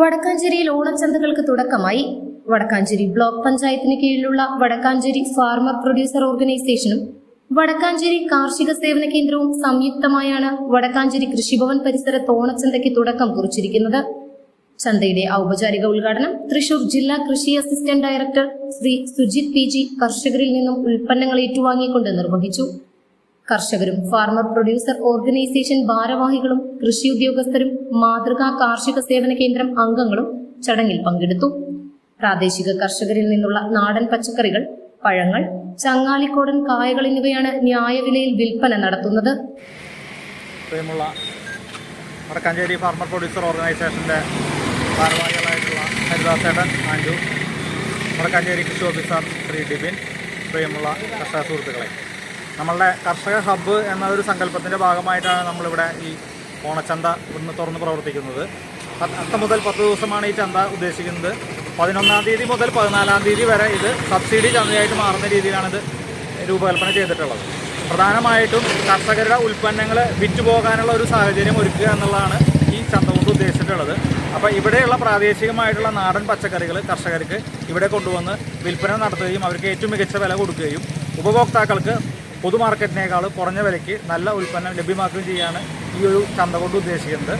വടക്കാഞ്ചേരിയിൽ ഓണച്ചന്തകൾക്ക് തുടക്കമായി. വടക്കാഞ്ചേരി ബ്ലോക്ക് പഞ്ചായത്തിന് കീഴിലുള്ള വടക്കാഞ്ചേരി ഫാർമർ പ്രൊഡ്യൂസർ ഓർഗനൈസേഷനും വടക്കാഞ്ചേരി കാർഷിക സേവന കേന്ദ്രവും സംയുക്തമായാണ് വടക്കാഞ്ചേരി കൃഷിഭവൻ പരിസരത്ത് ഓണച്ചന്തയ്ക്ക് തുടക്കം കുറിച്ചിരിക്കുന്നത്. ചന്തയുടെ ഔപചാരിക ഉദ്ഘാടനം തൃശൂർ ജില്ലാ കൃഷി assistant director Shri Sujith P കർഷകരിൽ നിന്നും ഉൽപ്പന്നങ്ങൾ ഏറ്റുവാങ്ങിക്കൊണ്ട് നിർവഹിച്ചു. കർഷകരും ഫാർമർ പ്രൊഡ്യൂസർ ഓർഗനൈസേഷൻ ഭാരവാഹികളും കൃഷി ഉദ്യോഗസ്ഥരും മാതൃകാ കാർഷിക സേവന കേന്ദ്രം അംഗങ്ങളും ചടങ്ങിൽ പങ്കെടുത്തു. പ്രാദേശിക കർഷകരിൽ നിന്നുള്ള നാടൻ പച്ചക്കറികൾ പഴങ്ങൾ ചങ്ങാലിക്കോടൻ കായകൾ എന്നിവയാണ് ന്യായവിലയിൽ വിൽപ്പന നടത്തുന്നത്. പ്രിയമുള്ള വടക്കാഞ്ചേരി ഫാർമർ പ്രൊഡ്യൂസർ ഓർഗനൈസേഷന്റെ ഭാരവാഹികളായിട്ടുള്ള ഹരിദാസേട്ടൻ ആൻഡു വടക്കാഞ്ചേരി കൃഷി ഓഫീസർ ശ്രീ ഡിബിൻ പ്രിയമുള്ള കർഷക സുഹൃത്തുക്കളെ. നമ്മളുടെ കർഷക ഹബ്ബ് എന്ന ഒരു സങ്കല്പത്തിന്റെ ഭാഗമായിട്ടാണ് നമ്മളിവിടെ ഈ ഓണച്ചന്ത ഇന്ന് തുറന്ന് പ്രവർത്തിക്കുന്നത്. പത്ത് മുതൽ പത്ത് ദിവസമാണ് ഈ ചന്ത ഉദ്ദേശിക്കുന്നത്. പതിനൊന്നാം തീയതി മുതൽ പതിനാലാം തീയതി വരെ ഇത് സബ്സിഡി ചന്തയായിട്ട് മാറുന്ന രീതിയിലാണിത് രൂപകൽപ്പന ചെയ്തിട്ടുള്ളത്. പ്രധാനമായിട്ടും കർഷകരുടെ ഉൽപ്പന്നങ്ങൾ വിറ്റുപോകാനുള്ള ഒരു സാഹചര്യം ഒരുക്കുക എന്നുള്ളതാണ് ഈ ചന്ത കൊണ്ട് ഉദ്ദേശിച്ചിട്ടുള്ളത്. അപ്പോൾ ഇവിടെയുള്ള പ്രാദേശികമായിട്ടുള്ള നാടൻ പച്ചക്കറികൾ കർഷകർക്ക് ഇവിടെ കൊണ്ടുവന്ന് വിൽപ്പന നടത്തുകയും അവർക്ക് ഏറ്റവും മികച്ച വില കൊടുക്കുകയും ഉപഭോക്താക്കൾക്ക് പൊതുമാർക്കറ്റിനേക്കാൾ കുറഞ്ഞ വിലയ്ക്ക് നല്ല ഉൽപ്പന്നം ലഭ്യമാക്കുകയും ചെയ്യാണ് ഈ ഒരു ചന്ത കൊണ്ട് ഉദ്ദേശിക്കുന്നത്.